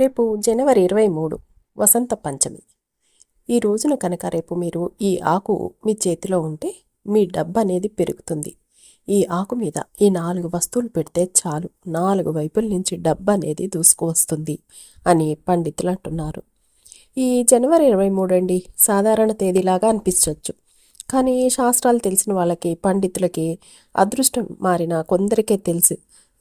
రేపు జనవరి ఇరవై మూడు వసంత పంచమి. ఈ రోజున కనుక రేపు మీరు ఈ ఆకు మీ చేతిలో ఉంటే మీ డబ్బు అనేది పెరుగుతుంది. ఈ ఆకు మీద ఈ నాలుగు వస్తువులు పెడితే చాలు. నాలుగు వైపుల నుంచి డబ్బు అనేది దూసుకువస్తుంది అని పండితులు అంటున్నారు. ఈ జనవరి ఇరవై మూడు అండి సాధారణ తేదీలాగా అనిపించవచ్చు కానీ శాస్త్రాలు తెలిసిన వాళ్ళకి పండితులకి అదృష్టం మారిన కొందరికే తెలుసు.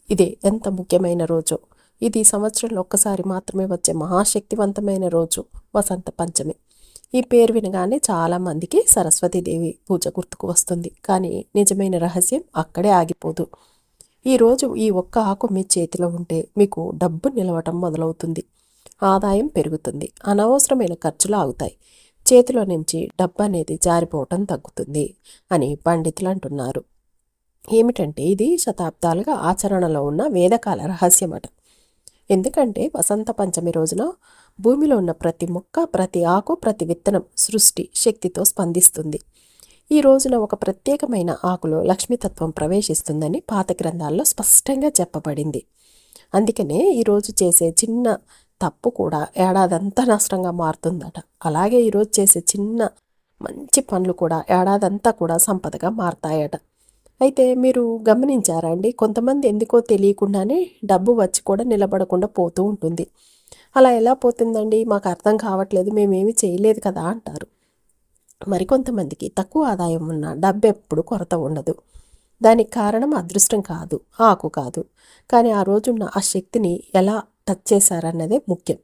ఇదే ఎంత ముఖ్యమైన రోజో. ఇది సంవత్సరంలో ఒక్కసారి మాత్రమే వచ్చే మహాశక్తివంతమైన రోజు వసంత పంచమి. ఈ పేరు వినగానే చాలామందికి సరస్వతీదేవి పూజ గుర్తుకు వస్తుంది. కానీ నిజమైన రహస్యం అక్కడే ఆగిపోదు. ఈరోజు ఈ ఒక్క ఆకు మీ చేతిలో ఉంటే మీకు డబ్బు నిలవటం మొదలవుతుంది. ఆదాయం పెరుగుతుంది. అనవసరమైన ఖర్చులు ఆగుతాయి. చేతిలో నుంచి డబ్బు అనేది జారిపోవటం తగ్గుతుంది అని పండితులు అంటున్నారు. ఏమిటంటే ఇది శతాబ్దాలుగా ఆచరణలో ఉన్న వేదకాల రహస్యమట. ఎందుకంటే వసంత పంచమి రోజున భూమిలో ఉన్న ప్రతి మొక్క ప్రతి ఆకు ప్రతి విత్తనం సృష్టి శక్తితో స్పందిస్తుంది. ఈ రోజున ఒక ప్రత్యేకమైన ఆకులో లక్ష్మీతత్వం ప్రవేశిస్తుందని పాత గ్రంథాల్లో స్పష్టంగా చెప్పబడింది. అందుకనే ఈరోజు చేసే చిన్న తప్పు కూడా ఏడాదంతా నష్టంగా మారుతుందట. అలాగే ఈరోజు చేసే చిన్న మంచి పనులు కూడా ఏడాదంతా కూడా సంపదగా మారతాయట. అయితే మీరు గమనించారా అండి? కొంతమంది ఎందుకో తెలియకుండానే డబ్బు వచ్చి కూడా నిలబడకుండా పోతూ ఉంటుంది. అలా ఎలా పోతుందండి? మాకు అర్థం కావట్లేదు మేమేమి చేయలేదు కదా అంటారు. మరికొంతమందికి తక్కువ ఆదాయం ఉన్న డబ్బు ఎప్పుడు కొరత ఉండదు. దానికి కారణం అదృష్టం కాదు ఆకు కాదు. కానీ ఆ రోజున్న ఆ శక్తిని ఎలా టచ్ చేశారన్నదే ముఖ్యం.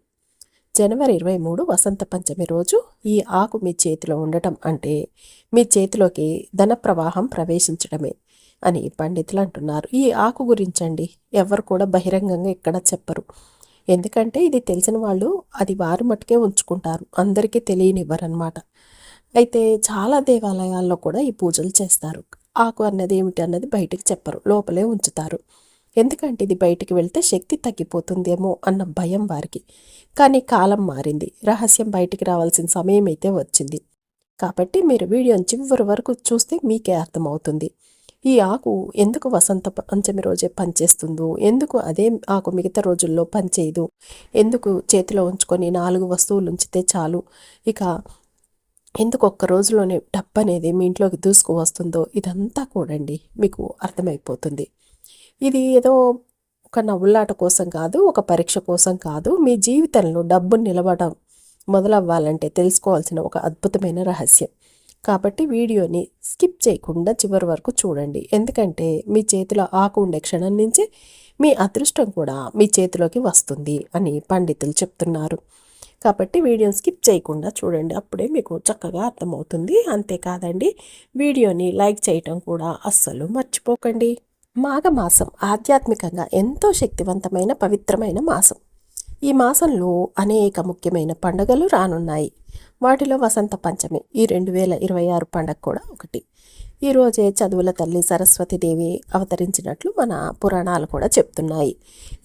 జనవరి ఇరవై మూడు వసంత పంచమి రోజు ఈ ఆకు మీ చేతిలో ఉండటం అంటే మీ చేతిలోకి ధన ప్రవాహం ప్రవేశించడమే అని పండితులు అంటున్నారు. ఈ ఆకు గురించండి ఎవరు కూడా బహిరంగంగా ఇక్కడ చెప్పరు. ఎందుకంటే ఇది తెలిసిన వాళ్ళు అది వారి మట్టుకే ఉంచుకుంటారు. అందరికీ తెలియనివ్వరనమాట అయితే చాలా దేవాలయాల్లో కూడా ఈ పూజలు చేస్తారు. ఆకు అన్నది ఏమిటి అన్నది బయటకు చెప్పరు. లోపలే ఉంచుతారు. ఎందుకంటే ఇది బయటికి వెళ్తే శక్తి తగ్గిపోతుందేమో అన్న భయం వారికి. కానీ కాలం మారింది. రహస్యం బయటికి రావాల్సిన సమయం అయితే వచ్చింది. కాబట్టి మీరు వీడియోని చివరి వరకు చూస్తే మీకే అర్థమవుతుంది. ఈ ఆకు ఎందుకు వసంత పంచమి రోజే పనిచేస్తుందో ఎందుకు అదే ఆకు మిగతా రోజుల్లో పనిచేయదు ఎందుకు చేతిలో ఉంచుకొని నాలుగు వస్తువులు ఉంచితే చాలు ఇక ఎందుకు ఒక్క రోజులోనే డబ్బు అనేది మీ ఇంట్లోకి దూసుకు వస్తుందో ఇదంతా కూడండి మీకు అర్థమైపోతుంది. ఇది ఏదో ఒక నవ్వులాట కోసం కాదు ఒక పరీక్ష కోసం కాదు. మీ జీవితంలో డబ్బును నిలబడడం మొదలవ్వాలంటే తెలుసుకోవాల్సిన ఒక అద్భుతమైన రహస్యం. కాబట్టి వీడియోని స్కిప్ చేయకుండా చివరి వరకు చూడండి. ఎందుకంటే మీ చేతిలో ఆకు ఉండే క్షణం నుంచి మీ అదృష్టం కూడా మీ చేతిలోకి వస్తుంది అని పండితులు చెప్తున్నారు. కాబట్టి వీడియోని స్కిప్ చేయకుండా చూడండి. అప్పుడే మీకు చక్కగా అర్థమవుతుంది. అంతేకాదండి వీడియోని లైక్ చేయటం కూడా అస్సలు మర్చిపోకండి. మాఘమాసం ఆధ్యాత్మికంగా ఎంతో శక్తివంతమైన పవిత్రమైన మాసం. ఈ మాసంలో అనేక ముఖ్యమైన పండుగలు రానున్నాయి. వాటిలో వసంత పంచమి ఈ రెండు వేల ఇరవై ఆరు పండగ కూడా ఒకటి. ఈరోజే చదువుల తల్లి సరస్వతీదేవి అవతరించినట్లు మన పురాణాలు కూడా చెప్తున్నాయి.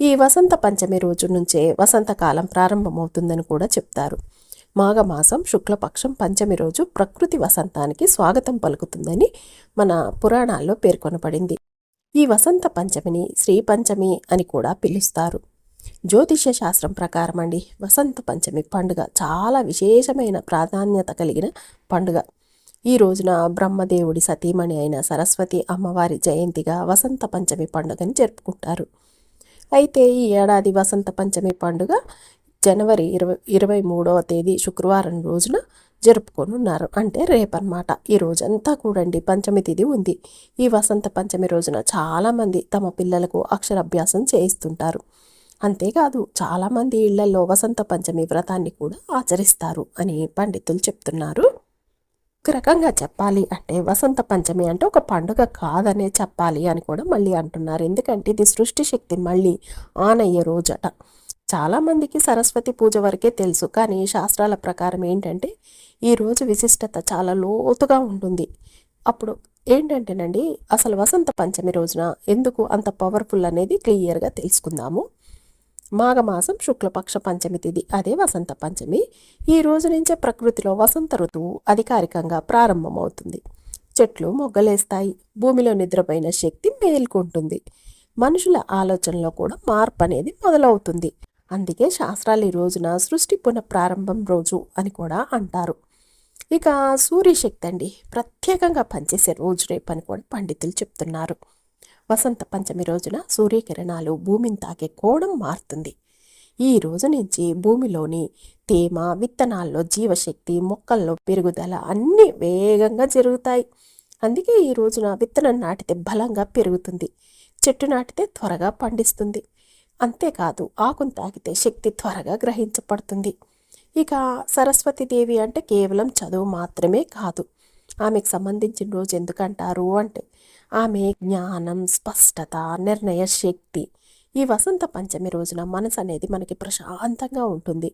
ఈ వసంత పంచమి రోజు నుంచే వసంతకాలం ప్రారంభమవుతుందని కూడా చెప్తారు. మాఘమాసం శుక్లపక్షం పంచమి రోజు ప్రకృతి వసంతానికి స్వాగతం పలుకుతుందని మన పురాణాల్లో పేర్కొనబడింది. ఈ వసంత పంచమిని శ్రీ పంచమి అని కూడా పిలుస్తారు. జ్యోతిష్య శాస్త్రం ప్రకారం అండి వసంత పంచమి పండుగ చాలా విశేషమైన ప్రాధాన్యత కలిగిన పండుగ. ఈ రోజున బ్రహ్మదేవుడి సతీమణి అయిన సరస్వతి అమ్మవారి జయంతిగా వసంత పంచమి పండుగని జరుపుకుంటారు. అయితే ఈ ఏడాది వసంత పంచమి పండుగ జనవరి ఇరవై ఇరవై మూడవ తేదీ శుక్రవారం రోజున జరుపుకొనున్నారు. అంటే రేపన్నమాట. ఈ రోజంతా కూడండి పంచమి తిథి ఉంది. ఈ వసంత పంచమి రోజున చాలామంది తమ పిల్లలకు అక్షరాభ్యాసం చేయిస్తుంటారు. అంతేకాదు చాలామంది ఇళ్ళలో వసంత పంచమి వ్రతాన్ని కూడా ఆచరిస్తారు అని పండితులు చెప్తున్నారు. ఒక రకంగా చెప్పాలి అంటే వసంత పంచమి అంటే ఒక పండుగ కాదనే చెప్పాలి అని కూడా మళ్ళీ అంటున్నారు. ఎందుకంటే ఇది సృష్టి శక్తి మళ్ళీ ఆన్ అయ్యే రోజట. చాలామందికి సరస్వతి పూజ వరకే తెలుసు. కానీ శాస్త్రాల ప్రకారం ఏంటంటే ఈరోజు విశిష్టత చాలా లోతుగా ఉంటుంది. అప్పుడు ఏంటంటేనండి అసలు వసంత పంచమి రోజున ఎందుకు అంత పవర్ఫుల్ అనేది క్లియర్గా తెలుసుకుందాము. మాఘమాసం శుక్లపక్ష పంచమి తిథి అదే వసంత పంచమి. ఈ రోజు నుంచే ప్రకృతిలో వసంత ఋతువు అధికారికంగా ప్రారంభమవుతుంది. చెట్లు మొగ్గలేస్తాయి భూమిలో నిద్రపోయిన శక్తి మేల్కొంటుంది. మనుషుల ఆలోచనలో కూడా మార్పు అనేది మొదలవుతుంది. అందుకే శాస్త్రాలు ఈ రోజున సృష్టి పునఃప్రారంభం రోజు అని కూడా అంటారు. ఇక సూర్యశక్తి అండి ప్రత్యేకంగా పనిచేసే రోజు రేపని కూడా పండితులు చెప్తున్నారు. వసంత పంచమి రోజున సూర్యకిరణాలు భూమిని తాకే కోణం మారుతుంది. ఈ రోజు నుంచి భూమిలోని తేమ విత్తనాల్లో జీవశక్తి మొక్కల్లో పెరుగుదల అన్నీ వేగంగా జరుగుతాయి. అందుకే ఈ రోజున విత్తనం నాటితే బలంగా పెరుగుతుంది. చెట్టు నాటితే త్వరగా పండిస్తుంది. అంతేకాదు ఆకును తాకితే శక్తి త్వరగా గ్రహించబడుతుంది. ఇక సరస్వతీదేవి అంటే కేవలం చదువు మాత్రమే కాదు. ఆమెకు సంబంధించిన రోజు ఎందుకంటారు అంటే ఆమె జ్ఞానం స్పష్టత నిర్ణయ శక్తి ఈ వసంత పంచమి రోజున మనసు అనేది మనకి ప్రశాంతంగా ఉంటుంది.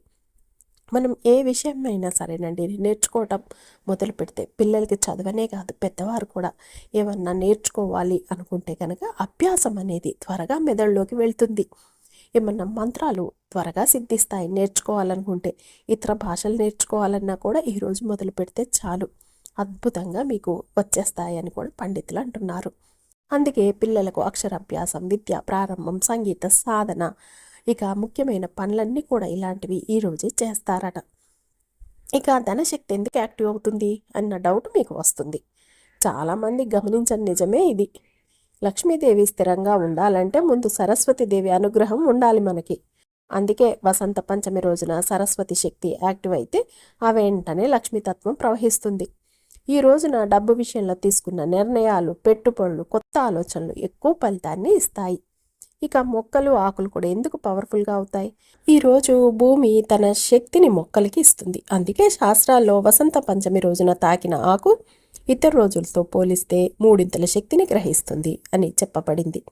మనం ఏ విషయమైనా సరేనండి నేర్చుకోవటం మొదలు పెడితే పిల్లలకి చదవనే కాదు పెద్దవారు కూడా ఏమన్నా నేర్చుకోవాలి అనుకుంటే కనుక అభ్యాసం అనేది త్వరగా మెదడులోకి వెళ్తుంది. ఏమన్నా మంత్రాలు త్వరగా సిద్ధిస్తాయి నేర్చుకోవాలనుకుంటే ఇతర భాషలు నేర్చుకోవాలన్నా కూడా ఈరోజు మొదలు పెడితే చాలు. అద్భుతంగా మీకు వచ్చేస్తాయి అని కూడా పండితులు అంటున్నారు. అందుకే పిల్లలకు అక్షరాభ్యాసం విద్య ప్రారంభం సంగీత సాధన ఇక ముఖ్యమైన పనులన్నీ కూడా ఇలాంటివి ఈరోజే చేస్తారట. ఇక ధనశక్తి ఎందుకు యాక్టివ్ అవుతుంది అన్న డౌట్ మీకు వస్తుంది. చాలామంది గమనించని నిజమే ఇది. లక్ష్మీదేవి స్థిరంగా ఉండాలంటే ముందు సరస్వతీదేవి అనుగ్రహం ఉండాలి మనకి. అందుకే వసంత పంచమి రోజున సరస్వతి శక్తి యాక్టివ్ అయితే ఆ వెంటనే లక్ష్మీతత్వం ప్రవహిస్తుంది. ఈ రోజున డబ్బు విషయంలో తీసుకున్న నిర్ణయాలు పెట్టుబడులు కొత్త ఆలోచనలు ఎక్కువ ఫలితాన్ని ఇస్తాయి. ఇక మొక్కలు ఆకులు కూడా ఎందుకు పవర్ఫుల్గా అవుతాయి? ఈరోజు భూమి తన శక్తిని మొక్కలకి ఇస్తుంది. అందుకే శాస్త్రాల్లో వసంత పంచమి రోజున తాకిన ఆకు ఇతర రోజులతో పోలిస్తే మూడింతల శక్తిని గ్రహిస్తుంది అని చెప్పబడింది.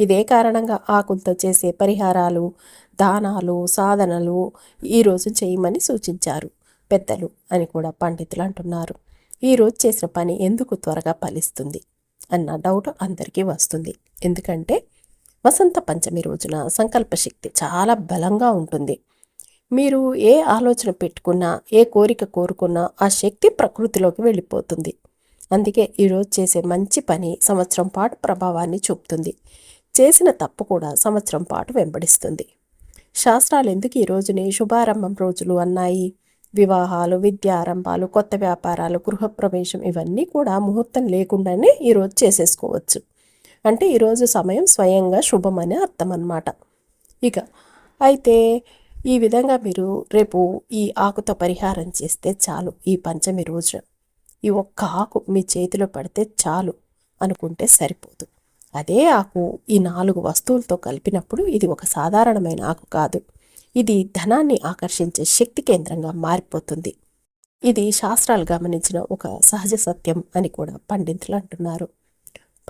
ఇదే కారణంగా ఆకులతో చేసే పరిహారాలు దానాలు సాధనలు ఈరోజు చేయమని సూచించారు. పెద్దలు అని కూడా పండితులు అంటున్నారు. ఈరోజు చేసిన పని ఎందుకు త్వరగా ఫలిస్తుంది? అన్న డౌట్ అందరికీ వస్తుంది. ఎందుకంటే వసంత పంచమి రోజున సంకల్ప శక్తి చాలా బలంగా ఉంటుంది. మీరు ఏ ఆలోచన పెట్టుకున్నా ఏ కోరిక కోరుకున్నా ఆ శక్తి ప్రకృతిలోకి వెళ్ళిపోతుంది. అందుకే ఈరోజు చేసే మంచి పని సంవత్సరం పాటు ప్రభావాన్ని చూపుతుంది. చేసిన తప్పు కూడా సంవత్సరం పాటు వెంబడిస్తుంది. శాస్త్రాలు ఎందుకు ఈ రోజుని శుభారంభం రోజులు అన్నాయి? వివాహాలు విద్యారంభాలు కొత్త వ్యాపారాలు గృహప్రవేశం ఇవన్నీ కూడా ముహూర్తం లేకుండానే ఈరోజు చేసేసుకోవచ్చు. అంటే ఈరోజు సమయం స్వయంగా శుభమని అర్థం అన్నమాట ఇక అయితే ఈ విధంగా మీరు రేపు ఈ ఆకుతో పరిహారం చేస్తే చాలు. ఈ పంచమి రోజున ఈ ఒక్క ఆకు మీ చేతిలో పడితే చాలు అనుకుంటే సరిపోదు. అదే ఆకు ఈ నాలుగు వస్తువులతో కలిపినప్పుడు ఇది ఒక సాధారణమైన ఆకు కాదు. ఇది ధనాన్ని ఆకర్షించే శక్తి కేంద్రంగా మారిపోతుంది. ఇది శాస్త్రాలు గమనించిన ఒక సహజ సత్యం అని కూడా పండితులు అంటున్నారు.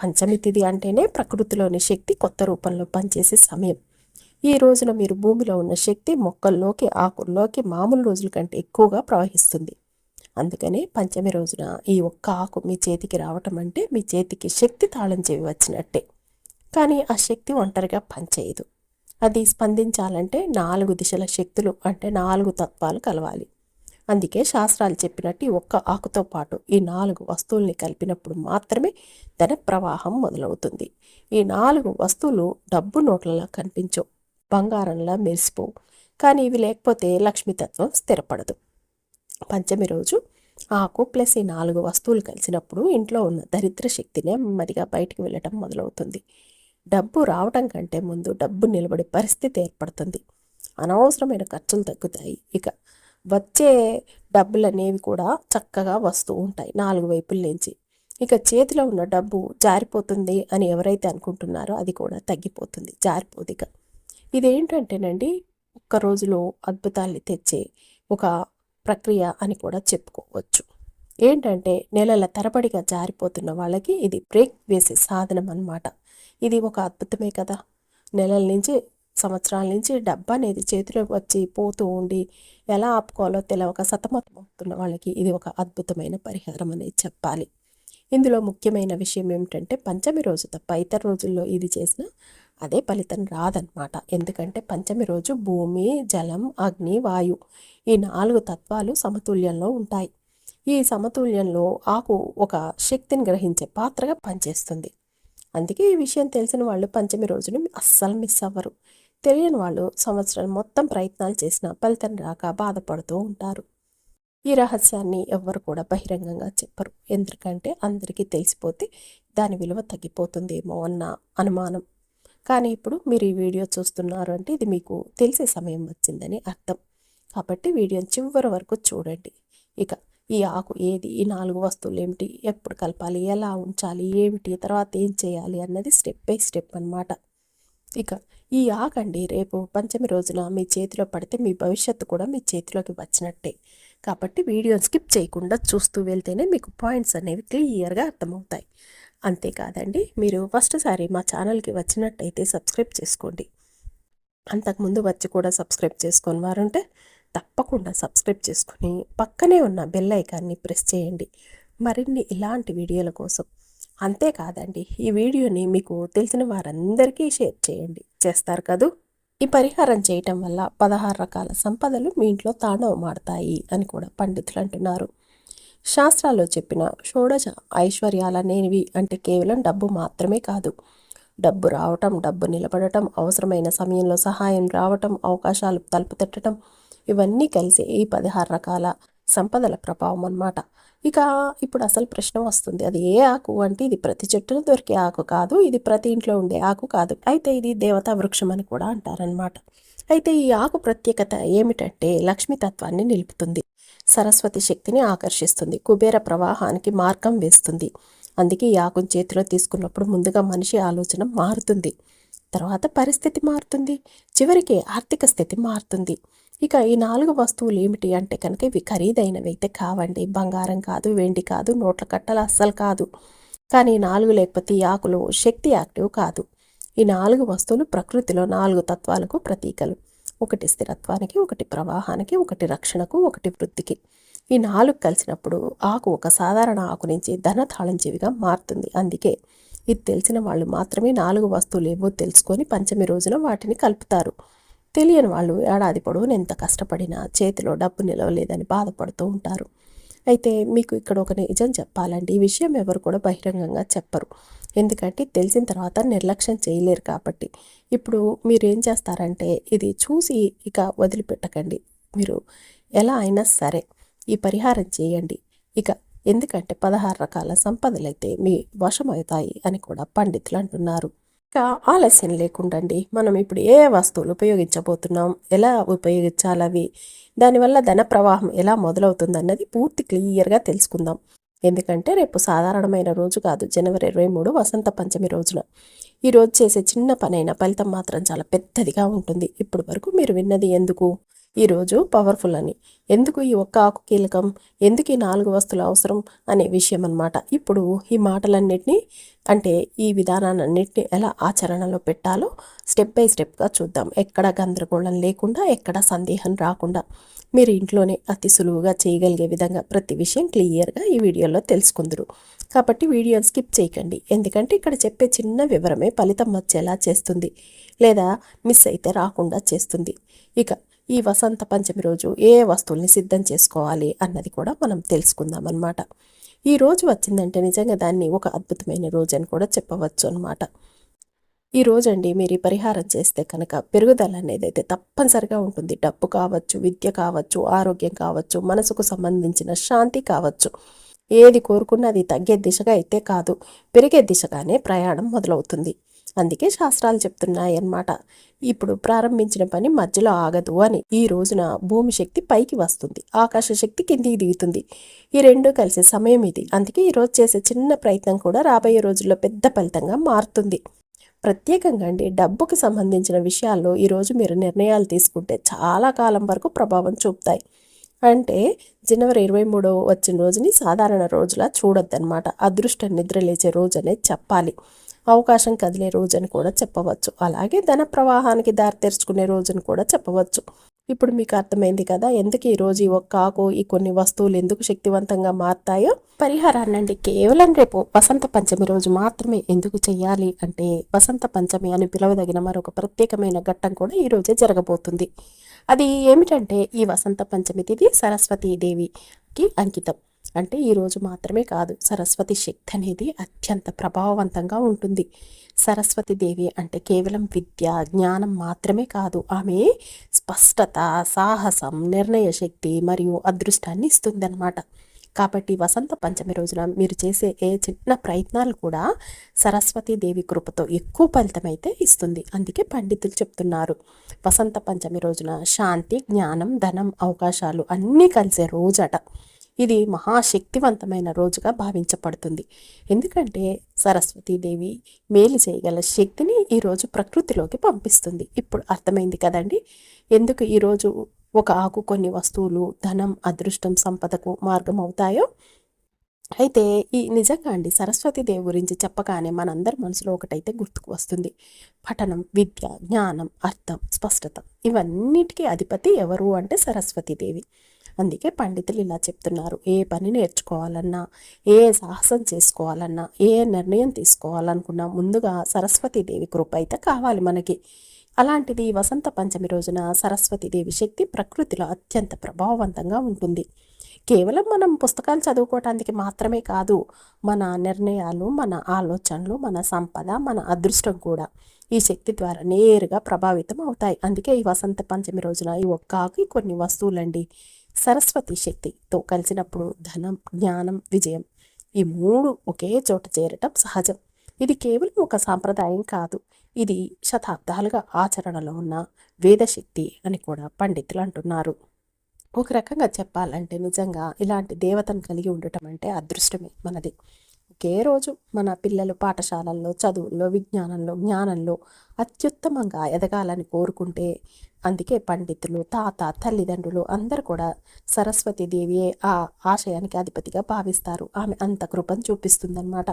పంచమి తిథి అంటేనే ప్రకృతిలోని శక్తి కొత్త రూపంలో పనిచేసే సమయం. ఈ రోజున మీరు భూమిలో ఉన్న శక్తి మొక్కల్లోకి ఆకుల్లోకి మామూలు రోజుల కంటే ఎక్కువగా ప్రవహిస్తుంది. అందుకనే పంచమి రోజున ఈ ఒక్క ఆకు మీ చేతికి రావటం అంటే మీ చేతికి శక్తి తాళం చెవి వచ్చినట్టే. కానీ ఆ శక్తి ఒంటరిగా పనిచేయదు. అది స్పందించాలంటే నాలుగు దిశల శక్తులు అంటే నాలుగు తత్వాలు కలవాలి. అందుకే శాస్త్రాలు చెప్పినట్టు ఈ ఒక్క ఆకుతో పాటు ఈ నాలుగు వస్తువుల్ని కలిపినప్పుడు మాత్రమే ధన ప్రవాహం మొదలవుతుంది. ఈ నాలుగు వస్తువులు డబ్బు నోట్లలా కనిపించవు బంగారంలా మెరిసిపోవు. కానీ ఇవి లేకపోతే లక్ష్మీతత్వం స్థిరపడదు. పంచమి రోజు ఆకు ప్లస్ ఈ నాలుగు వస్తువులు కలిసినప్పుడు ఇంట్లో ఉన్న దరిద్ర శక్తి నెమ్మదిగా బయటికి వెళ్ళటం మొదలవుతుంది. డబ్బు రావటం కంటే ముందు డబ్బు నిలబడే పరిస్థితి ఏర్పడుతుంది. అనవసరమైన ఖర్చులు తగ్గుతాయి. ఇక వచ్చే డబ్బులు అనేవి కూడా చక్కగా వస్తూ ఉంటాయి నాలుగు వైపుల నుంచి. ఇక చేతిలో ఉన్న డబ్బు జారిపోతుంది అని ఎవరైతే అనుకుంటున్నారో అది కూడా తగ్గిపోతుంది జారిపోదు ఇక. ఇదేంటంటేనండి ఒక్క రోజులో అద్భుతాల్ని తెచ్చే ఒక ప్రక్రియ అని కూడా చెప్పుకోవచ్చు. ఏంటంటే నెలల తరబడిగా జారిపోతున్న వాళ్ళకి ఇది బ్రేక్ వేసే సాధనం అన్నమాట. ఇది ఒక అద్భుతమే కదా. నెలల నుంచి సంవత్సరాల నుంచి డబ్బు అనేది చేతిలో వచ్చి పోతూ ఉండి ఎలా ఆపుకోవాలో తెలియక సతమతమవుతున్న వాళ్ళకి ఇది ఒక అద్భుతమైన పరిహారం అనేది చెప్పాలి. ఇందులో ముఖ్యమైన విషయం ఏమిటంటే పంచమి రోజు తప్ప ఇతర రోజుల్లో ఇది చేసిన అదే ఫలితం రాదనమాట ఎందుకంటే పంచమి రోజు భూమి జలం అగ్ని వాయు ఈ నాలుగు తత్వాలు సమతుల్యంలో ఉంటాయి. ఈ సమతుల్యంలో ఆకు ఒక శక్తిని గ్రహించే పాత్రగా పనిచేస్తుంది. అందుకే ఈ విషయం తెలిసిన వాళ్ళు పంచమి రోజును అస్సలు మిస్ అవ్వరు. తెలియని వాళ్ళు సంవత్సరం మొత్తం ప్రయత్నాలు చేసినా ఫలితం రాక బాధపడుతూ ఉంటారు. ఈ రహస్యాన్ని ఎవ్వరు కూడా బహిరంగంగా చెప్పరు. ఎందుకంటే అందరికీ తెలిసిపోతే దాని విలువ తగ్గిపోతుందేమో అన్న అనుమానం. కానీ ఇప్పుడు మీరు ఈ వీడియో చూస్తున్నారు అంటే ఇది మీకు తెలిసే సమయం వచ్చిందని అర్థం. కాబట్టి వీడియోని చివరి వరకు చూడండి. ఇక ఈ ఆకు ఏది? ఈ నాలుగు వస్తువులు ఏమిటి? ఎప్పుడు కలపాలి? ఎలా ఉంచాలి? ఏమిటి? తర్వాత ఏం చేయాలి? అన్నది స్టెప్ బై స్టెప్ అనమాట ఇక ఈ ఆకండి రేపు పంచమి రోజున మీ చేతిలో పడితే మీ భవిష్యత్తు కూడా మీ చేతిలోకి వచ్చినట్టే. కాబట్టి వీడియోని స్కిప్ చేయకుండా చూస్తూ వెళ్తేనే మీకు పాయింట్స్ అనేవి క్లియర్గా అర్థమవుతాయి. అంతేకాదండి మీరు ఫస్ట్ సారి మా ఛానల్కి వచ్చినట్టయితే సబ్స్క్రైబ్ చేసుకోండి. అంతకుముందు వచ్చి కూడా సబ్స్క్రైబ్ చేసుకొని వారుంటే తప్పకుండా సబ్స్క్రైబ్ చేసుకుని పక్కనే ఉన్న బెల్ ఐకాన్ని ప్రెస్ చేయండి. మరిన్ని ఇలాంటి వీడియోల కోసం అంతేకాదండి ఈ వీడియోని మీకు తెలిసిన వారందరికీ షేర్ చేయండి. చేస్తారు కదూ? ఈ పరిహారం చేయటం వల్ల పదహారు రకాల సంపదలు మీ ఇంట్లో తాండవమాడతాయి అని కూడా పండితులు అంటున్నారు. శాస్త్రాల్లో చెప్పిన షోడశ ఐశ్వర్యాలనేవి అంటే కేవలం డబ్బు మాత్రమే కాదు. డబ్బు రావటం డబ్బు నిలబడటం అవసరమైన సమయంలో సహాయం రావటం అవకాశాలు తలుపు తట్టడం ఇవన్నీ కలిసి ఈ పదహారు రకాల సంపదల ప్రభావం అన్నమాట. ఇక ఇప్పుడు అసలు ప్రశ్న వస్తుంది. అది ఏ ఆకు అంటే ఇది ప్రతి చెట్టులో దొరికే ఆకు కాదు ఇది ప్రతి ఇంట్లో ఉండే ఆకు కాదు. అయితే ఇది దేవతా వృక్షం అని కూడా అంటారనమాట అయితే ఈ ఆకు ప్రత్యేకత ఏమిటంటే లక్ష్మీతత్వాన్ని నిలుపుతుంది. సరస్వతి శక్తిని ఆకర్షిస్తుంది. కుబేర ప్రవాహానికి మార్గం వేస్తుంది. అందుకే యాగం చేతిలో తీసుకున్నప్పుడు ముందుగా మనిషి ఆలోచన మారుతుంది. తర్వాత పరిస్థితి మారుతుంది. చివరికి ఆర్థిక స్థితి మారుతుంది. ఇక ఈ నాలుగు వస్తువులు ఏమిటి అంటే కనుక ఇవి ఖరీదైనవి అయితే కావండి. బంగారం కాదు వెండి కాదు నోట్ల కట్టలు అస్సలు కాదు. కానీ నాలుగు లేకపోతే ఈ ఆకులు శక్తి యాక్టివ్ కాదు. ఈ నాలుగు వస్తువులు ప్రకృతిలో నాలుగు తత్వాలకు ప్రతీకలు. ఒకటి స్థిరత్వానికి ఒకటి ప్రవాహానికి ఒకటి రక్షణకు ఒకటి వృద్ధికి. ఈ నాలుగు కలిసినప్పుడు ఆకు ఒక సాధారణ ఆకు నుంచి ధన తాళంచెవిగా మారుతుంది. అందుకే ఇది తెలిసిన వాళ్ళు మాత్రమే నాలుగు వస్తువులు ఏవో తెలుసుకొని పంచమి రోజున వాటిని కలుపుతారు. తెలియని వాళ్ళు ఏడాది పొడవును ఎంత కష్టపడినా చేతిలో డబ్బు నిలవలేదని బాధపడుతూ ఉంటారు. అయితే మీకు ఇక్కడ ఒక నిజం చెప్పాలండి. ఈ విషయం ఎవరు కూడా బహిరంగంగా చెప్పరు. ఎందుకంటే తెలిసిన తర్వాత నిర్లక్ష్యం చేయలేరు కాబట్టి. ఇప్పుడు మీరు ఏం చేస్తారంటే ఇది చూసి ఇక వదిలిపెట్టకండి. మీరు ఎలా అయినా సరే ఈ పరిహారం చేయండి. ఇక ఎందుకంటే పదహారు రకాల సంపదలైతే మీ వశమవుతాయి అని కూడా పండితులు అంటున్నారు. ఇక ఆలస్యం లేకుండండి. మనం ఇప్పుడు ఏ వస్తువులు ఉపయోగించబోతున్నాం? ఎలా ఉపయోగించాలి అవి? దానివల్ల ధన ప్రవాహం ఎలా మొదలవుతుంది అన్నది పూర్తి క్లియర్గా తెలుసుకుందాం. ఎందుకంటే రేపు సాధారణమైన రోజు కాదు జనవరి ఇరవై మూడు వసంత పంచమి రోజున. ఈరోజు చేసే చిన్న పనైన ఫలితం మాత్రం చాలా పెద్దదిగా ఉంటుంది. ఇప్పటి వరకు మీరు విన్నది ఎందుకు? ఈరోజు పవర్ఫుల్ అని. ఎందుకు ఈ ఒక్క ఆకు కీలకం? ఎందుకు ఈ నాలుగు వస్తువులు అవసరం? అనే విషయం అన్నమాట ఇప్పుడు ఈ మాటలన్నిటినీ అంటే ఈ విధానాన్నింటినీ ఎలా ఆచరణలో పెట్టాలో స్టెప్ బై స్టెప్గా చూద్దాం. ఎక్కడ గందరగోళం లేకుండా ఎక్కడ సందేహం రాకుండా. మీరు ఇంట్లోనే అతి సులువుగా చేయగలిగే విధంగా ప్రతి విషయం క్లియర్గా ఈ వీడియోలో తెలుసుకుందరు. కాబట్టి వీడియోని స్కిప్ చేయకండి. ఎందుకంటే ఇక్కడ చెప్పే చిన్న వివరమే ఫలితం వచ్చేలా చేస్తుంది. లేదా మిస్ అయితే రాకుండా చేస్తుంది. ఇక ఈ వసంత పంచమి రోజు ఏ వస్తువుల్ని సిద్ధం చేసుకోవాలి అన్నది కూడా మనం తెలుసుకుందాం అన్నమాట ఈ రోజు వచ్చిందంటే నిజంగా దాన్ని ఒక అద్భుతమైన రోజు అని కూడా చెప్పవచ్చు అనమాట ఈ రోజండి మీరు ఈ పరిహారం చేస్తే కనుక పెరుగుదల అనేది అయితే తప్పనిసరిగా ఉంటుంది. డబ్బు కావచ్చు విద్య కావచ్చు ఆరోగ్యం కావచ్చు మనసుకు సంబంధించిన శాంతి కావచ్చు. ఏది కోరుకున్నది తగ్గే దిశగా అయితే కాదు. పెరిగే దిశగానే ప్రయాణం మొదలవుతుంది. అందుకే శాస్త్రాలు చెప్తున్నాయి అన్నమాట. ఇప్పుడు ప్రారంభించిన పని మధ్యలో ఆగదు అని. ఈ రోజున భూమి శక్తి పైకి వస్తుంది. ఆకాశ శక్తి కిందికి దిగుతుంది. ఈ రెండు కలిసే సమయం ఇది. అందుకే ఈరోజు చేసే చిన్న ప్రయత్నం కూడా రాబోయే రోజుల్లో పెద్ద ఫలితంగా మారుతుంది. ప్రత్యేకంగా అండి డబ్బుకి సంబంధించిన విషయాల్లో ఈరోజు మీరు నిర్ణయాలు తీసుకుంటే చాలా కాలం వరకు ప్రభావం చూపుతాయి. అంటే జనవరి ఇరవై మూడో వచ్చిన రోజుని సాధారణ రోజులా చూడొద్దన్నమాట. అదృష్టం నిద్ర లేచే రోజు అనేది చెప్పాలి. అవకాశం కదిలే రోజని కూడా చెప్పవచ్చు. అలాగే ధన ప్రవాహానికి దారి తెరుచుకునే రోజుని కూడా చెప్పవచ్చు. ఇప్పుడు మీకు అర్థమైంది కదా ఎందుకు ఈరోజు ఈ ఒక్క ఆకు ఈ కొన్ని వస్తువులు ఎందుకు శక్తివంతంగా మారుతాయో? పరిహారాన్నండి కేవలం రేపు వసంత పంచమి రోజు మాత్రమే ఎందుకు చేయాలి అంటే వసంత పంచమి అని పిలవదగిన మరొక ప్రత్యేకమైన ఘట్టం కూడా ఈరోజే జరగబోతుంది. అది ఏమిటంటే ఈ వసంత పంచమి తిథి సరస్వతీదేవికి అంకితం. అంటే ఈరోజు మాత్రమే కాదు సరస్వతి శక్తి అనేది అత్యంత ప్రభావవంతంగా ఉంటుంది. సరస్వతి దేవి అంటే కేవలం విద్య జ్ఞానం మాత్రమే కాదు ఆమె స్పష్టత సాహసం నిర్ణయ శక్తి మరియు అదృష్టాన్ని ఇస్తుందన్నమాట. కాబట్టి వసంత పంచమి రోజున మీరు చేసే ఏ చిన్న ప్రయత్నాలు కూడా సరస్వతీదేవి కృపతో ఎక్కువ ఫలితమైతే ఇస్తుంది. అందుకే పండితులు చెప్తున్నారు వసంత పంచమి రోజున శాంతి జ్ఞానం ధనం అవకాశాలు అన్నీ కలిసే రోజట ఇది మహాశక్తివంతమైన రోజుగా భావించబడుతుంది. ఎందుకంటే సరస్వతీదేవి మేలు చేయగల శక్తిని ఈరోజు ప్రకృతిలోకి పంపిస్తుంది. ఇప్పుడు అర్థమైంది కదండి? ఎందుకు ఈరోజు ఒక ఆకు కొన్ని వస్తువులు ధనం అదృష్టం సంపదకు మార్గం అవుతాయో? అయితే ఈ నిజంగా అండి సరస్వతీదేవి గురించి చెప్పగానే మనందరి మనసులో ఒకటైతే గుర్తుకు వస్తుంది. పఠనం విద్య జ్ఞానం అర్థం స్పష్టత ఇవన్నిటికీ అధిపతి ఎవరు అంటే సరస్వతీదేవి. అందుకే పండితులు ఇలా చెప్తున్నారు. ఏ పని నేర్చుకోవాలన్నా ఏ సాహసం చేసుకోవాలన్నా ఏ నిర్ణయం తీసుకోవాలనుకున్నా ముందుగా సరస్వతీదేవి కృప అయితే కావాలి మనకి. అలాంటిది వసంత పంచమి రోజున సరస్వతీదేవి శక్తి ప్రకృతిలో అత్యంత ప్రభావవంతంగా ఉంటుంది. కేవలం మనం పుస్తకాలు చదువుకోవటానికి మాత్రమే కాదు మన నిర్ణయాలు మన ఆలోచనలు మన సంపద మన అదృష్టం కూడా ఈ శక్తి ద్వారా నేరుగా ప్రభావితం అవుతాయి. అందుకే ఈ వసంత పంచమి రోజున ఈ ఒక్కాకి కొన్ని వస్తువులండి. సరస్వతి శక్తితో కలిసినప్పుడు ధనం జ్ఞానం విజయం ఈ మూడు ఒకే చోట చేరటం సహజం. ఇది కేవలం ఒక సాంప్రదాయం కాదు. ఇది శతాబ్దాలుగా ఆచరణలో ఉన్న వేదశక్తి అని కూడా పండితులు అంటున్నారు. ఒక రకంగా చెప్పాలంటే నిజంగా ఇలాంటి దేవతను కలిగి ఉండటం అంటే అదృష్టమే మనది. ఒకే రోజు మన పిల్లలు పాఠశాలల్లో చదువుల్లో విజ్ఞానంలో జ్ఞానంలో అత్యుత్తమంగా ఎదగాలని కోరుకుంటే అందుకే పండితులు తాత తల్లిదండ్రులు అందరు కూడా సరస్వతీదేవియే ఆ ఆశయానికి అధిపతిగా భావిస్తారు. ఆమె అంత కృపను చూపిస్తుందన్నమాట.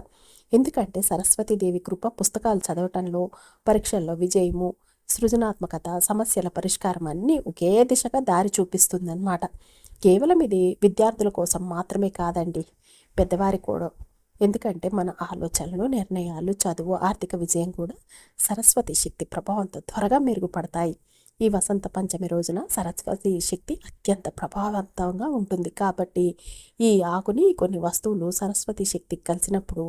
ఎందుకంటే సరస్వతీదేవి కృప పుస్తకాలు చదవటంలో పరీక్షల్లో విజయము సృజనాత్మకత సమస్యల పరిష్కారం అన్నీ ఒకే దిశగా దారి చూపిస్తుందన్నమాట. కేవలం ఇది విద్యార్థుల కోసం మాత్రమే కాదండి పెద్దవారి కూడా ఎందుకంటే మన ఆలోచనలు నిర్ణయాలు చదువు ఆర్థిక విజయం కూడా సరస్వతి శక్తి ప్రభావంతో త్వరగా మెరుగుపడతాయి. ఈ వసంత పంచమి రోజున సరస్వతి శక్తి అత్యంత ప్రభావవంతంగా ఉంటుంది. కాబట్టి ఈ ఆకుని కొన్ని వస్తువులు సరస్వతి శక్తి కలిసినప్పుడు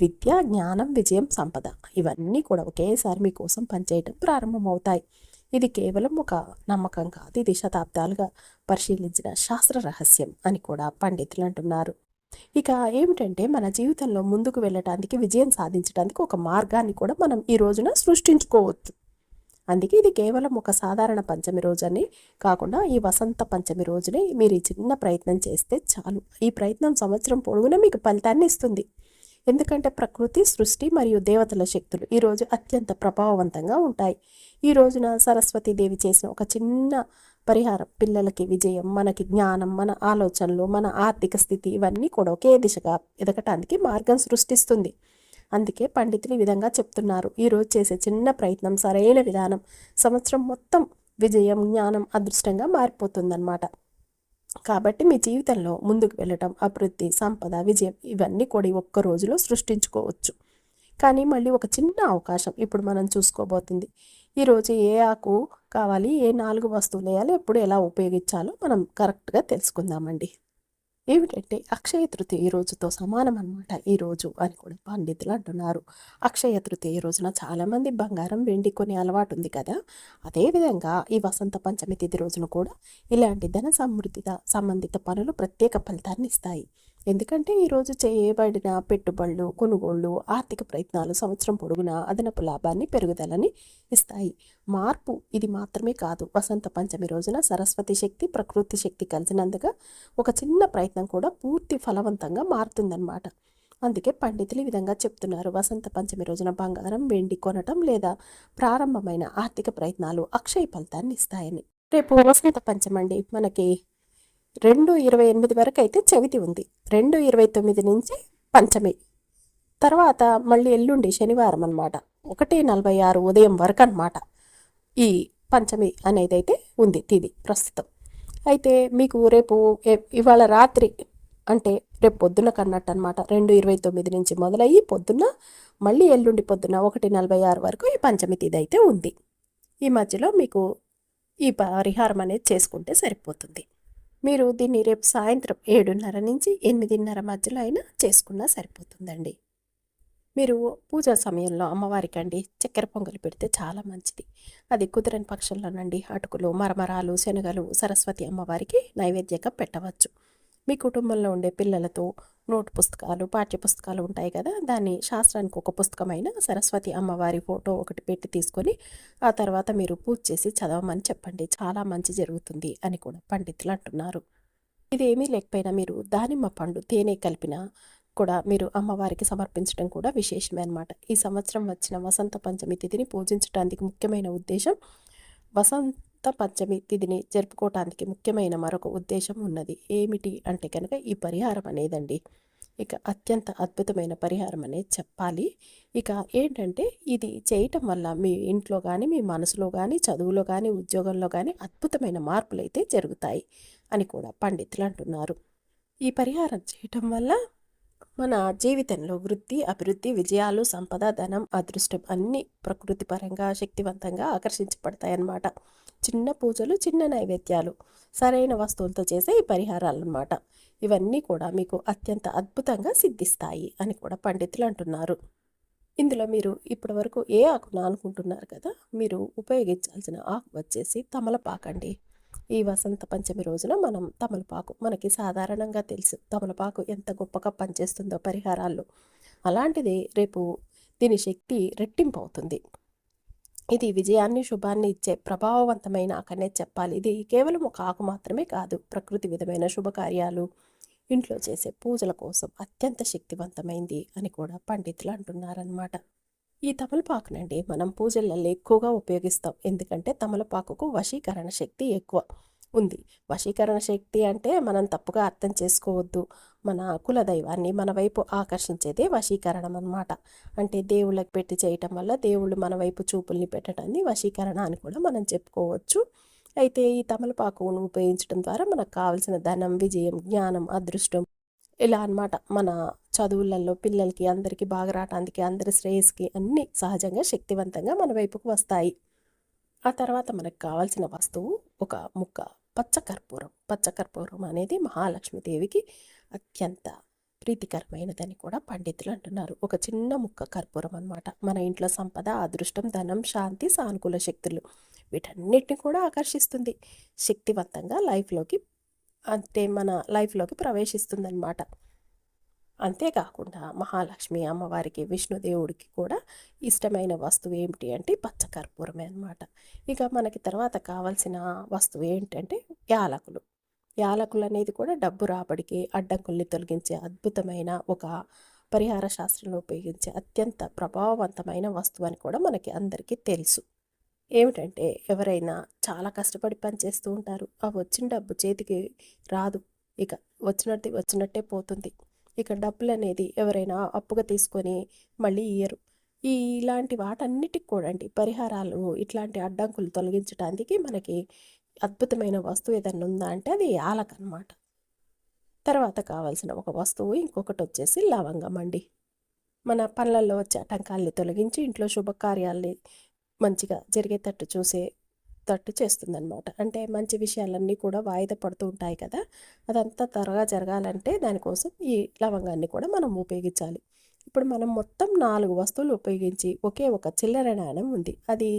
విద్య జ్ఞానం విజయం సంపద ఇవన్నీ కూడా ఒకేసారి మీకోసం పనిచేయడం ప్రారంభమవుతాయి. ఇది కేవలం ఒక నమ్మకం కాదు ఇది శతాబ్దాలుగా పరిశీలించిన శాస్త్ర రహస్యం అని కూడా పండితులు అంటున్నారు. ఇక ఏమిటంటే మన జీవితంలో ముందుకు వెళ్ళటానికి విజయం సాధించడానికి ఒక మార్గాన్ని కూడా మనం ఈ రోజున సృష్టించుకోవచ్చు. అందుకే ఇది కేవలం ఒక సాధారణ పంచమి రోజని కాకుండా ఈ వసంత పంచమి రోజునే మీరు ఈ చిన్న ప్రయత్నం చేస్తే చాలు. ఈ ప్రయత్నం సంవత్సరం పొడుగునే మీకు ఫలితాన్ని ఇస్తుంది. ఎందుకంటే ప్రకృతి సృష్టి మరియు దేవతల శక్తులు ఈరోజు అత్యంత ప్రభావవంతంగా ఉంటాయి. ఈ రోజున సరస్వతీదేవి చేసిన ఒక చిన్న పరిహారం పిల్లలకి విజయం మనకి జ్ఞానం మన ఆలోచనలు మన ఆర్థిక స్థితి ఇవన్నీ కూడా ఒకే దిశగా ఎదగటానికి మార్గం సృష్టిస్తుంది. అందుకే పండితులు ఈ విధంగా చెప్తున్నారు. ఈరోజు చేసే చిన్న ప్రయత్నం సరైన విధానం సంవత్సరం మొత్తం విజయం జ్ఞానం అదృష్టంగా మారిపోతుందన్నమాట. కాబట్టి మీ జీవితంలో ముందుకు వెళ్ళటం అభివృద్ధి సంపద విజయం ఇవన్నీ కూడా ఒక్క రోజులో సృష్టించుకోవచ్చు. కానీ మళ్ళీ ఒక చిన్న అవకాశం ఇప్పుడు మనం చూసుకోబోతుంది. ఈరోజు ఏ ఆకు కావాలి ఏ నాలుగు వస్తువులు వేయాలి ఎప్పుడు ఎలా ఉపయోగించాలో మనం కరెక్ట్గా తెలుసుకుందామండి. ఏమిటంటే అక్షయ తృతీయ ఈ రోజుతో సమానం అనమాట ఈరోజు అని కూడా పండితులు అంటున్నారు. అక్షయ తృతీయ రోజున చాలామంది బంగారం వెండి కొనే అలవాటు ఉంది కదా. అదేవిధంగా ఈ వసంత పంచమి తిథి రోజున కూడా ఇలాంటి ధన సమృద్ధిత సంబంధిత పనులు ప్రత్యేక ఫలితాన్ని ఇస్తాయి. ఎందుకంటే ఈరోజు చేయబడిన పెట్టుబడులు కొనుగోళ్ళు ఆర్థిక ప్రయత్నాలు సంవత్సరం పొడుగున అదనపు లాభాన్ని పెరుగుదలని ఇస్తాయి. మార్పు ఇది మాత్రమే కాదు. వసంత పంచమి రోజున సరస్వతి శక్తి ప్రకృతి శక్తి కలిసినందుగా ఒక చిన్న ప్రయత్నం కూడా పూర్తి ఫలవంతంగా మారుతుందన్నమాట. అందుకే పండితులు ఈ విధంగా చెప్తున్నారు. వసంత పంచమి రోజున బంగారం వెండి కొనటం లేదా ప్రారంభమైన ఆర్థిక ప్రయత్నాలు అక్షయ ఫలితాన్ని ఇస్తాయని. రేపు వసంత పంచమండి. మనకి రెండు ఇరవై ఎనిమిది వరకు అయితే చవితి ఉంది. రెండు ఇరవై తొమ్మిది నుంచి పంచమి. తర్వాత మళ్ళీ ఎల్లుండి శనివారం అనమాట ఒకటి నలభై ఆరు ఉదయం వరకు అనమాట ఈ పంచమి అనేది అయితే ఉంది తిది ప్రస్తుతం. అయితే మీకు రేపు ఇవాళ రాత్రి అంటే రేపు పొద్దున కన్నట్టు అనమాట రెండు ఇరవై తొమ్మిది నుంచి మొదలయ్యి పొద్దున్న మళ్ళీ ఎల్లుండి పొద్దున్న ఒకటి నలభై ఆరు వరకు ఈ పంచమి తిది అయితే ఉంది. ఈ మధ్యలో మీకు ఈ పరిహారం అనేది చేసుకుంటే సరిపోతుంది. మీరు దీన్ని రేపు సాయంత్రం ఏడున్నర నుంచి ఎనిమిదిన్నర మధ్యలో అయినా చేసుకున్నా సరిపోతుందండి. మీరు పూజా సమయంలో అమ్మవారికి అండి చక్కెర పొంగలి పెడితే చాలా మంచిది. అది కుదరని పక్షంలోనండి. అటుకులు మరమరాలు శనగలు సరస్వతి అమ్మవారికి నైవేద్యంగా పెట్టవచ్చు. మీ కుటుంబంలో ఉండే పిల్లలతో నోట్ పుస్తకాలు పాఠ్య పుస్తకాలు ఉంటాయి కదా దాన్ని శాస్త్రానికి ఒక పుస్తకమైన సరస్వతి అమ్మవారి ఫోటో ఒకటి పెట్టి తీసుకొని ఆ తర్వాత మీరు పూజ చేసి చదవమని చెప్పండి. చాలా మంచి జరుగుతుంది అని కూడా పండితులు అంటున్నారు. ఇదేమీ లేకపోయినా మీరు దానిమ్మ పండు తేనె కలిపిన కూడా మీరు అమ్మవారికి సమర్పించడం కూడా విశేషమే అనమాట ఈ సంవత్సరం వచ్చిన వసంత పంచమి తిథిని పూజించడానికి ముఖ్యమైన ఉద్దేశం వసంత పంచమి తిథిని జరుపుకోవటానికి ముఖ్యమైన మరొక ఉద్దేశం ఉన్నది. ఏమిటి అంటే కనుక ఈ పరిహారం అనేదండి. ఇక అత్యంత అద్భుతమైన పరిహారం అనేది చెప్పాలి. ఇక ఏంటంటే ఇది చేయటం వల్ల మీ ఇంట్లో కానీ మీ మనసులో కానీ చదువులో కానీ ఉద్యోగంలో కానీ అద్భుతమైన మార్పులు అయితే జరుగుతాయి అని కూడా పండితులు అంటున్నారు. ఈ పరిహారం చేయటం వల్ల మన జీవితంలో వృద్ధి అభివృద్ధి విజయాలు సంపద ధనం అదృష్టం అన్నీ ప్రకృతిపరంగా శక్తివంతంగా ఆకర్షించబడతాయన్నమాట. చిన్న పూజలు చిన్న నైవేద్యాలు సరైన వస్తువులతో చేసే ఈ పరిహారాలు అన్నమాట ఇవన్నీ కూడా మీకు అత్యంత అద్భుతంగా సిద్ధిస్తాయి అని కూడా పండితులు అంటున్నారు. ఇందులో మీరు ఇప్పటి వరకు ఏ ఆకును అనుకుంటున్నారు కదా మీరు ఉపయోగించాల్సిన ఆకు వచ్చేసి తమలపాకండి ఈ వసంత పంచమి రోజున మనం తమలపాకు మనకి సాధారణంగా తెలుసు. తమలపాకు ఎంత గొప్పగా పనిచేస్తుందో పరిహారాల్లో. అలాంటిది రేపు దీని శక్తి రెట్టింపు అవుతుంది. ఇది విజయాన్ని శుభాన్ని ఇచ్చే ప్రభావవంతమైన ఆకనే చెప్పాలి. ఇది కేవలం ఒక ఆకు మాత్రమే కాదు ప్రకృతి విధమైన శుభకార్యాలు ఇంట్లో చేసే పూజల కోసం అత్యంత శక్తివంతమైంది అని కూడా పండితులు అంటున్నారనమాట ఈ తమలపాకునండి మనం పూజలలో ఎక్కువగా ఉపయోగిస్తాం. ఎందుకంటే తమలపాకుకు వశీకరణ శక్తి ఎక్కువ. ఉంది. వశీకరణ శక్తి అంటే మనం తప్పుగా అర్థం చేసుకోవద్దు. మన కుల దైవాన్ని మన వైపు ఆకర్షించేదే వశీకరణం అనమాట అంటే దేవుళ్ళకి పెట్టి చేయటం వల్ల దేవుళ్ళు మన వైపు చూపుల్ని పెట్టడాన్ని వశీకరణ అని కూడా మనం చెప్పుకోవచ్చు. అయితే ఈ తమలపాకును ఉపయోగించడం ద్వారా మనకు కావలసిన ధనం విజయం జ్ఞానం అదృష్టం ఇలా అనమాట మన చదువులలో పిల్లలకి అందరికీ బాగా రావటానికి అందరి శ్రేయస్కి అన్నీ సహజంగా శక్తివంతంగా మన వైపుకు వస్తాయి. ఆ తర్వాత మనకు కావాల్సిన వస్తువు ఒక ముక్క. పచ్చకర్పూరం. పచ్చకర్పూరం అనేది మహాలక్ష్మీదేవికి అత్యంత ప్రీతికరమైనదని కూడా పండితులు అంటున్నారు. ఒక చిన్న ముక్క కర్పూరం అనమాట మన ఇంట్లో సంపద అదృష్టం ధనం శాంతి సానుకూల శక్తులు వీటన్నిటిని కూడా ఆకర్షిస్తుంది. శక్తివంతంగా లైఫ్లోకి అంటే మన లైఫ్లోకి ప్రవేశిస్తుందన్నమాట. అంతేకాకుండా మహాలక్ష్మి అమ్మవారికి విష్ణుదేవుడికి కూడా ఇష్టమైన వస్తువు ఏమిటి అంటే పచ్చకర్పూరమే అనమాట ఇక మనకి తర్వాత కావాల్సిన వస్తువు ఏంటంటే యాలకులు. యాలకులు అనేది కూడా డబ్బు రాబడికి అడ్డంకుల్ని తొలగించే అద్భుతమైన ఒక పరిహార శాస్త్రంలో ఉపయోగించే అత్యంత ప్రభావవంతమైన వస్తువు అని కూడా మనకి అందరికీ తెలుసు. ఏమిటంటే ఎవరైనా చాలా కష్టపడి పని చేస్తూ ఉంటారు. ఆ వచ్చిన డబ్బు చేతికి రాదు. ఇక వచ్చినట్టు వచ్చినట్టే పోతుంది. ఇక డబ్బులు అనేది ఎవరైనా అప్పుగా తీసుకొని మళ్ళీ ఇయ్యరు. ఈ ఇలాంటి వాటన్నిటికి కూడా అండి పరిహారాలు ఇట్లాంటి అడ్డంకులు తొలగించడానికి మనకి అద్భుతమైన వస్తువు ఏదైనా ఉందా అంటే అది యాలక్ అనమాట తర్వాత కావాల్సిన ఒక వస్తువు ఇంకొకటి వచ్చేసి లవంగం అండి. మన పనులలో వచ్చే ఆటంకాల్ని తొలగించి ఇంట్లో శుభకార్యాల్ని మంచిగా జరిగేటట్టు చూసే తట్టు చేస్తుందనమాట అంటే మంచి విషయాలన్నీ కూడా వాయిదా పడుతూ ఉంటాయి కదా. అదంతా త్వరగా జరగాలంటే దానికోసం ఈ లవంగాన్ని కూడా మనం ఉపయోగించాలి. ఇప్పుడు మనం మొత్తం నాలుగు వస్తువులు ఉపయోగించి ఒకే ఒక చిల్లర నాణం ఉంది. అది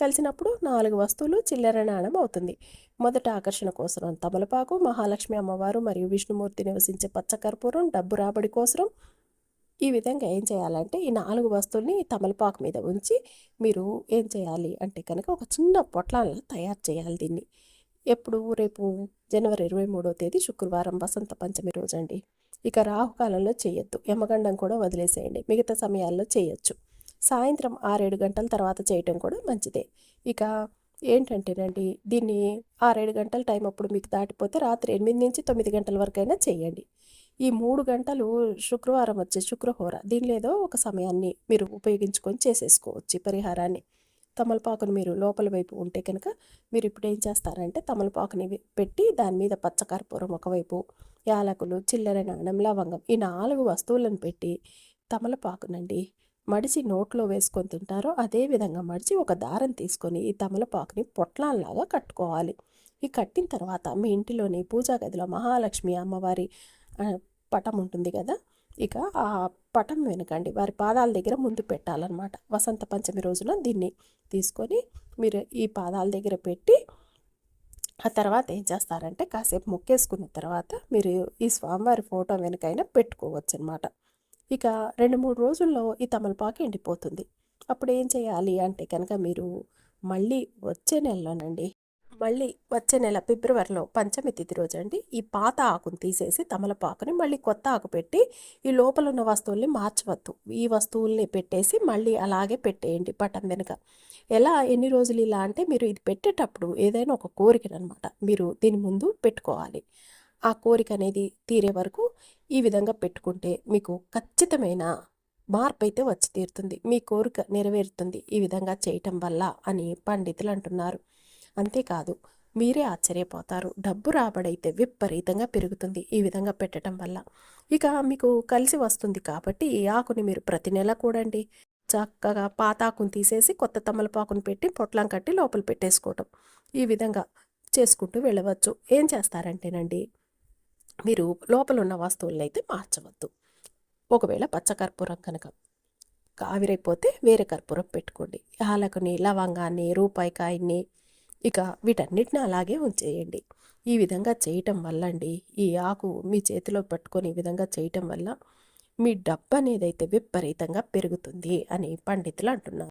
కలిసినప్పుడు నాలుగు వస్తువులు చిల్లర నాణం అవుతుంది. మొదట ఆకర్షణ కోసం తమలపాకు మహాలక్ష్మి అమ్మవారు మరియు విష్ణుమూర్తి నివసించే పచ్చకర్పూరం డబ్బు రాబడి కోసం ఈ విధంగా ఏం చేయాలంటే ఈ నాలుగు వస్తువుల్ని తమలపాకు మీద ఉంచి మీరు ఏం చేయాలి అంటే కనుక ఒక చిన్న పొట్లాలను తయారు చేయాలి దీన్ని. ఎప్పుడు? రేపు జనవరి ఇరవై మూడో తేదీ శుక్రవారం వసంత పంచమి రోజండి. ఇక రాహుకాలంలో చేయొద్దు. యమగండం కూడా వదిలేసేయండి. మిగతా సమయాల్లో చేయొచ్చు. సాయంత్రం ఆరేడు గంటల తర్వాత చేయటం కూడా మంచిదే. ఇక ఏంటంటేనండి దీన్ని ఆరేడు గంటల టైం అప్పుడు మీకు దాటిపోతే రాత్రి ఎనిమిది నుంచి తొమ్మిది గంటల వరకైనా చేయండి. ఈ మూడు గంటలు శుక్రవారం వచ్చే శుక్రహోర. దీనిలో ఏదో ఒక సమయాన్ని మీరు ఉపయోగించుకొని చేసేసుకోవచ్చు ఈ పరిహారాన్ని. తమలపాకుని మీరు లోపల వైపు ఉంటే కనుక మీరు ఇప్పుడు ఏం చేస్తారంటే తమలపాకుని పెట్టి దాని మీద పచ్చకర్పూరం ఒకవైపు యాలకులు చిల్లర నాణం లవంగం ఈ నాలుగు వస్తువులను పెట్టి తమలపాకునండి మడిచి నోట్లో వేసుకొని తింటారో అదే విధంగా మడిచి ఒక దారం తీసుకొని ఈ తమలపాకుని పొట్లాల్లాగా కట్టుకోవాలి. ఈ కట్టిన తర్వాత మీ ఇంటిలోని పూజా గదిలో మహాలక్ష్మి అమ్మవారి పటం ఉంటుంది కదా? ఇక ఆ పటం వెనకండి వారి పాదాల దగ్గర ముందు పెట్టాలన్నమాట. వసంత పంచమి రోజున దీన్ని తీసుకొని మీరు ఈ పాదాల దగ్గర పెట్టి ఆ తర్వాత ఏం చేస్తారంటే కాసేపు మొక్కేసుకున్న తర్వాత మీరు ఈ స్వామివారి ఫోటో వెనకైనా పెట్టుకోవచ్చు అనమాట ఇక రెండు మూడు రోజుల్లో ఈ తమలపాకు ఎండిపోతుంది. అప్పుడు ఏం చేయాలి అంటే కనుక మీరు మళ్ళీ వచ్చే నెలలోనండి మళ్ళీ వచ్చే నెల ఫిబ్రవరిలో పంచమి తిథి రోజు అండి. ఈ పాత ఆకును తీసేసి తమలపాకుని మళ్ళీ కొత్త ఆకు పెట్టి ఈ లోపల ఉన్న వస్తువుల్ని మార్చవద్దు. ఈ వస్తువుల్ని పెట్టేసి మళ్ళీ అలాగే పెట్టేయండి పటం వెనుక. ఎలా ఎన్ని రోజులు ఇలా అంటే మీరు ఇది పెట్టేటప్పుడు ఏదైనా ఒక కోరికనమాట. మీరు దీని ముందు పెట్టుకోవాలి. ఆ కోరిక అనేది తీరే వరకు ఈ విధంగా పెట్టుకుంటే మీకు ఖచ్చితమైన మార్పు అయితే వచ్చి తీరుతుంది. మీ కోరిక నెరవేరుతుంది ఈ విధంగా చేయటం వల్ల అని పండితులు అంటున్నారు. అంతేకాదు మీరే ఆశ్చర్యపోతారు. డబ్బు రాబడైతే విపరీతంగా పెరుగుతుంది ఈ విధంగా పెట్టడం వల్ల. ఇక మీకు కలిసి వస్తుంది కాబట్టి ఈ ఆకుని మీరు ప్రతి నెల కూడండి. చక్కగా పాత ఆకుని తీసేసి కొత్త తమలపాకుని పెట్టి పొట్లం కట్టి లోపల పెట్టేసుకోవటం. ఈ విధంగా చేసుకుంటూ వెళ్ళవచ్చు. ఏం చేస్తారంటేనండి మీరు లోపల ఉన్న వస్తువులను అయితే మార్చవద్దు. ఒకవేళ పచ్చకర్పూరం కనుక ఆవిరైపోతే వేరే కర్పూరం పెట్టుకోండి. యాలకుని లవంగాన్ని రూపాయికాయని ఇక వీటన్నిటిని అలాగే ఉంచేయండి. ఈ విధంగా చేయటం వల్ల అండి ఈ ఆకు మీ చేతిలో పట్టుకొని ఈ విధంగా చేయటం వల్ల మీ డబ్బు అనేది అయితే విపరీతంగా పెరుగుతుంది అని పండితులు అంటున్నారు.